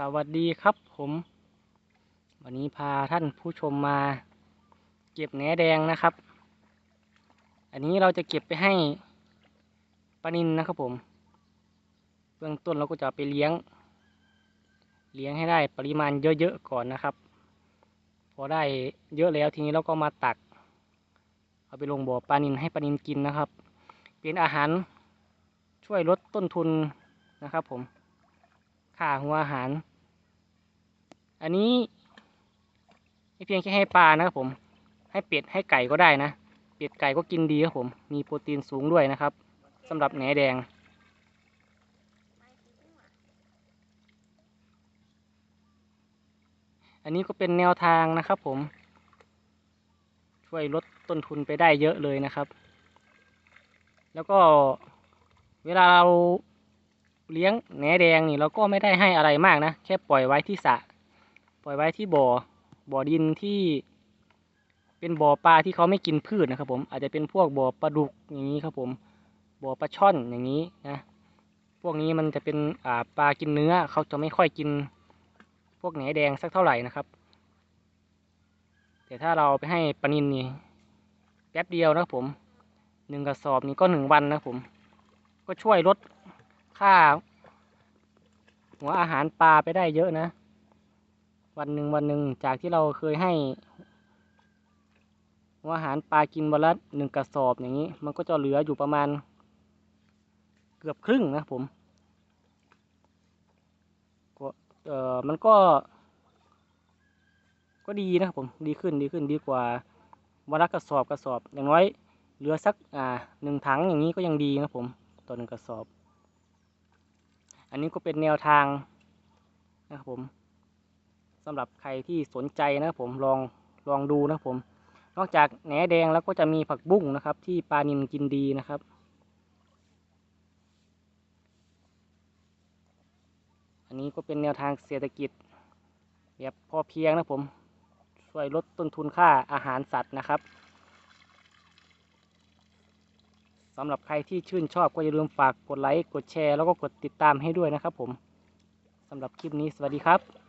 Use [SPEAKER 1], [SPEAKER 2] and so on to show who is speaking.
[SPEAKER 1] สวัสดีครับผม วันนี้พาท่านผู้ชมมา เก็บแหนแดงนะครับ อันนี้เราจะเก็บไปให้ปลานินนะครับผม เบื้องต้นเราก็จะไปเลี้ยง เลี้ยงให้ได้ปริมาณเยอะๆก่อนนะครับ พอได้เยอะแล้วทีนี้เราก็มาตัก เอาไปลงบ่อปลานินให้ปลานินกินนะครับ เป็นอาหารช่วยลดต้นทุนนะครับผม ค่าหัวอาหาร อันนี้ไม่เพียงแค่ให้ปลานะครับผม ให้เป็ดให้ไก่ก็ได้นะ เป็ดไก่ก็กินดีครับผม มีโปรตีนสูงด้วยนะครับสำหรับแหนแดง อันนี้ก็เป็นแนวทางนะครับผม ช่วยลดต้นทุนไปได้เยอะเลยนะครับ แล้วก็เวลาเรา เลี้ยงแหนแดงนี่เราก็ไม่ได้ให้อะไรมากนะ แค่ปล่อยไว้ที่สระปล่อยไว้ที่บ่อ บ่อดินที่ เป็นบ่อปลาที่เขาไม่กินพืชนะครับ ผมอาจจะเป็นพวกบ่อปลาดุกอย่างนี้ครับ ผมบ่อปลาช่อนอย่างนี้นะพวกนี้มันจะเป็นอ่าปลากินเนื้อเขาจะไม่ค่อยกิน พวกแหนแดงสักเท่าไหร่นะครับแต่ถ้าเราไปให้ปลานินนี่แป๊บเดียวนะครับผมหนึ่งกระสอบนี่ก็หนึ่งวันนะครับผม ก็ช่วยลด ค่า หัวอาหารปลาไปได้เยอะนะ วันหนึ่งวันหนึ่งจากที่เราเคยให้ หัวอาหารปลากินวันละหนึ่งกระสอบอย่างนี้ มันก็จะเหลืออยู่ประมาณ เกือบครึ่งนะผมก็เออมันก็ ก็ดีนะผมดีขึ้นดีขึ้นดีกว่าวันละกระสอบกระสอบอย่างน้อยเหลือสักอ่าหนึ่งถังอย่างนี้ก็ยังดีนะผมต่อหนึ่งกระสอบ นนี้ก็เป็นแนวทางนะครับผมสำหรับใครที่สนใจนะครับผมลองลองดูนะครับผม นอกจากแหนแดงแล้วก็จะมีผักบุ้งนะครับ ที่ปลานินกินดีนะครับอันนี้ก็เป็นแนวทางเศรษฐกิจแบบพอเพียงนะครับผม ช่วยลดต้นทุนค่าอาหารสัตว์นะครับ สำหรับใครที่ชื่นชอบก็อย่าลืมฝากกดไลค์ กดแชร์ แล้วก็กดติดตามให้ด้วยนะครับผมสำหรับคลิปนี้สวัสดีครับ